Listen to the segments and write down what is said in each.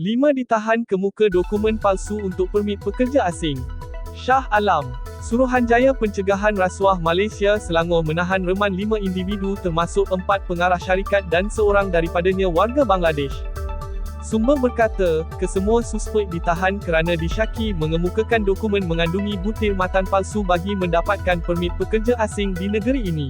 Lima ditahan kemuka dokumen palsu untuk permit pekerja asing. Shah Alam Suruhanjaya Pencegahan Rasuah Malaysia Selangor menahan reman lima individu termasuk empat pengarah syarikat dan seorang daripadanya warga Bangladesh. Sumber berkata, kesemua suspek ditahan kerana disyaki mengemukakan dokumen mengandungi butir matan palsu bagi mendapatkan permit pekerja asing di negeri ini.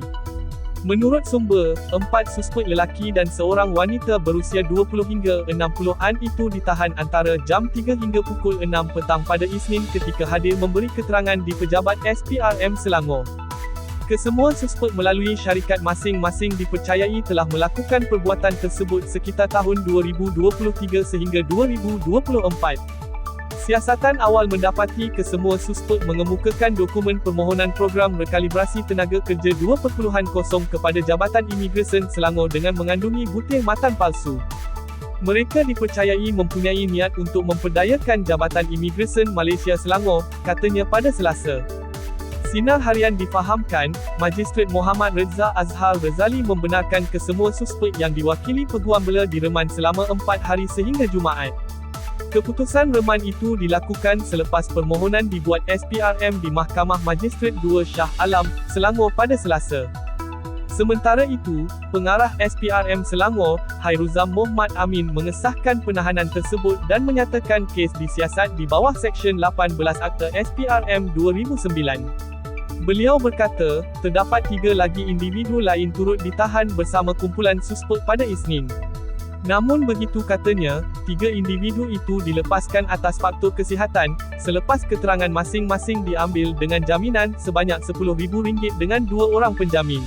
Menurut sumber, empat suspek lelaki dan seorang wanita berusia 20 hingga 60-an itu ditahan antara jam 3 hingga pukul 6 petang pada Isnin ketika hadir memberi keterangan di pejabat SPRM Selangor. Kesemua suspek melalui syarikat masing-masing dipercayai telah melakukan perbuatan tersebut sekitar tahun 2023 sehingga 2024. Siasatan awal mendapati kesemua suspek mengemukakan dokumen permohonan program rekalibrasi tenaga kerja 2.0 kepada Jabatan Imigresen Selangor dengan mengandungi butir matan palsu. Mereka dipercayai mempunyai niat untuk memperdayakan Jabatan Imigresen Malaysia Selangor, katanya pada Selasa. Sinar harian difahamkan, Magistrat Muhammad Reza Azhar Razali membenarkan kesemua suspek yang diwakili Peguam Bela direman selama empat hari sehingga Jumaat. Keputusan reman itu dilakukan selepas permohonan dibuat SPRM di Mahkamah Magistrat 2 Shah Alam, Selangor pada Selasa. Sementara itu, pengarah SPRM Selangor, Hairuzam Mohd Amin mengesahkan penahanan tersebut dan menyatakan kes disiasat di bawah Seksyen 18 Akta SPRM 2009. Beliau berkata, terdapat tiga lagi individu lain turut ditahan bersama kumpulan suspek pada Isnin. Namun begitu katanya, tiga individu itu dilepaskan atas faktor kesihatan, selepas keterangan masing-masing diambil dengan jaminan sebanyak RM10,000 dengan dua orang penjamin.